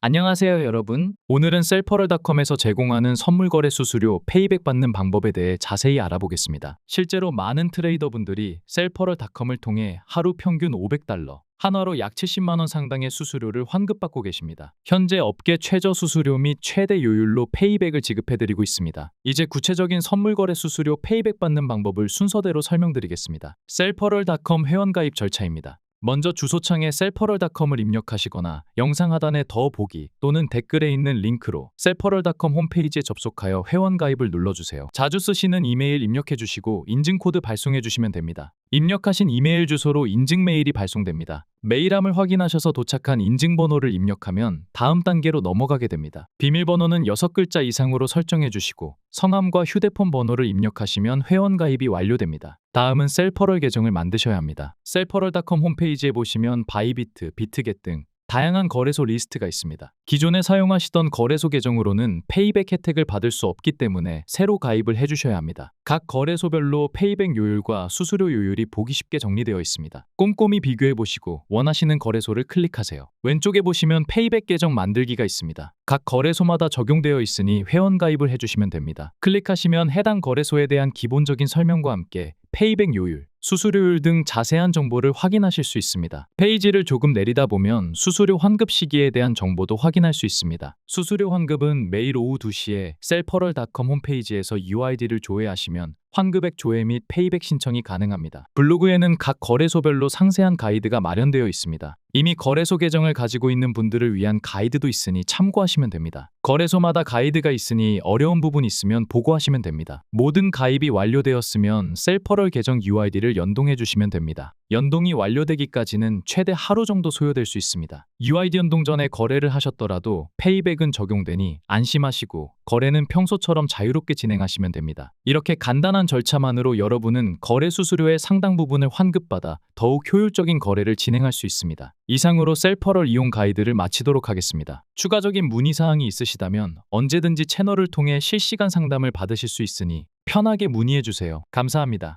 안녕하세요 여러분. 오늘은 셀퍼럴닷컴에서 제공하는 선물 거래 수수료 페이백 받는 방법에 대해 자세히 알아보겠습니다. 실제로 많은 트레이더분들이 셀퍼럴닷컴을 통해 하루 평균 500달러, 한화로 약 70만 원 상당의 수수료를 환급받고 계십니다. 현재 업계 최저 수수료 및 최대 요율로 페이백을 지급해드리고 있습니다. 이제 구체적인 선물 거래 수수료 페이백 받는 방법을 순서대로 설명드리겠습니다. 셀퍼럴닷컴 회원가입 절차입니다. 먼저 주소창에 셀퍼럴닷컴을 입력하시거나 영상 하단에 더 보기 또는 댓글에 있는 링크로 셀퍼럴닷컴 홈페이지에 접속하여 회원 가입을 눌러주세요. 자주 쓰시는 이메일 입력해 주시고 인증코드 발송해 주시면 됩니다. 입력하신 이메일 주소로 인증 메일이 발송됩니다. 메일함을 확인하셔서 도착한 인증번호를 입력하면 다음 단계로 넘어가게 됩니다. 비밀번호는 6글자 이상으로 설정해 주시고 성함과 휴대폰 번호를 입력하시면 회원 가입이 완료됩니다. 다음은 셀퍼럴 계정을 만드셔야 합니다. 셀퍼럴닷컴 홈페이지에 보시면 바이비트, 비트겟 등 다양한 거래소 리스트가 있습니다. 기존에 사용하시던 거래소 계정으로는 페이백 혜택을 받을 수 없기 때문에 새로 가입을 해주셔야 합니다. 각 거래소별로 페이백 요율과 수수료 요율이 보기 쉽게 정리되어 있습니다. 꼼꼼히 비교해 보시고 원하시는 거래소를 클릭하세요. 왼쪽에 보시면 페이백 계정 만들기가 있습니다. 각 거래소마다 적용되어 있으니 회원 가입을 해주시면 됩니다. 클릭하시면 해당 거래소에 대한 기본적인 설명과 함께 페이백 요율, 수수료율 등 자세한 정보를 확인하실 수 있습니다. 페이지를 조금 내리다 보면 수수료 환급 시기에 대한 정보도 확인할 수 있습니다. 수수료 환급은 매일 오후 2시에 셀퍼럴닷컴 홈페이지에서 UID를 조회하시면 환급액 조회 및 페이백 신청이 가능합니다. 블로그에는 각 거래소별로 상세한 가이드가 마련되어 있습니다. 이미 거래소 계정을 가지고 있는 분들을 위한 가이드도 있으니 참고하시면 됩니다. 거래소마다 가이드가 있으니 어려운 부분 있으면 보고하시면 됩니다. 모든 가입이 완료되었으면 셀퍼럴 계정 UID를 연동해 주시면 됩니다. 연동이 완료되기까지는 최대 하루 정도 소요될 수 있습니다. UID 연동 전에 거래를 하셨더라도 페이백은 적용되니 안심하시고 거래는 평소처럼 자유롭게 진행하시면 됩니다. 이렇게 간단한 절차만으로 여러분은 거래 수수료의 상당 부분을 환급받아 더욱 효율적인 거래를 진행할 수 있습니다. 이상으로 셀퍼럴 이용 가이드를 마치도록 하겠습니다. 추가적인 문의사항이 있으시다면 언제든지 채널을 통해 실시간 상담을 받으실 수 있으니 편하게 문의해 주세요. 감사합니다.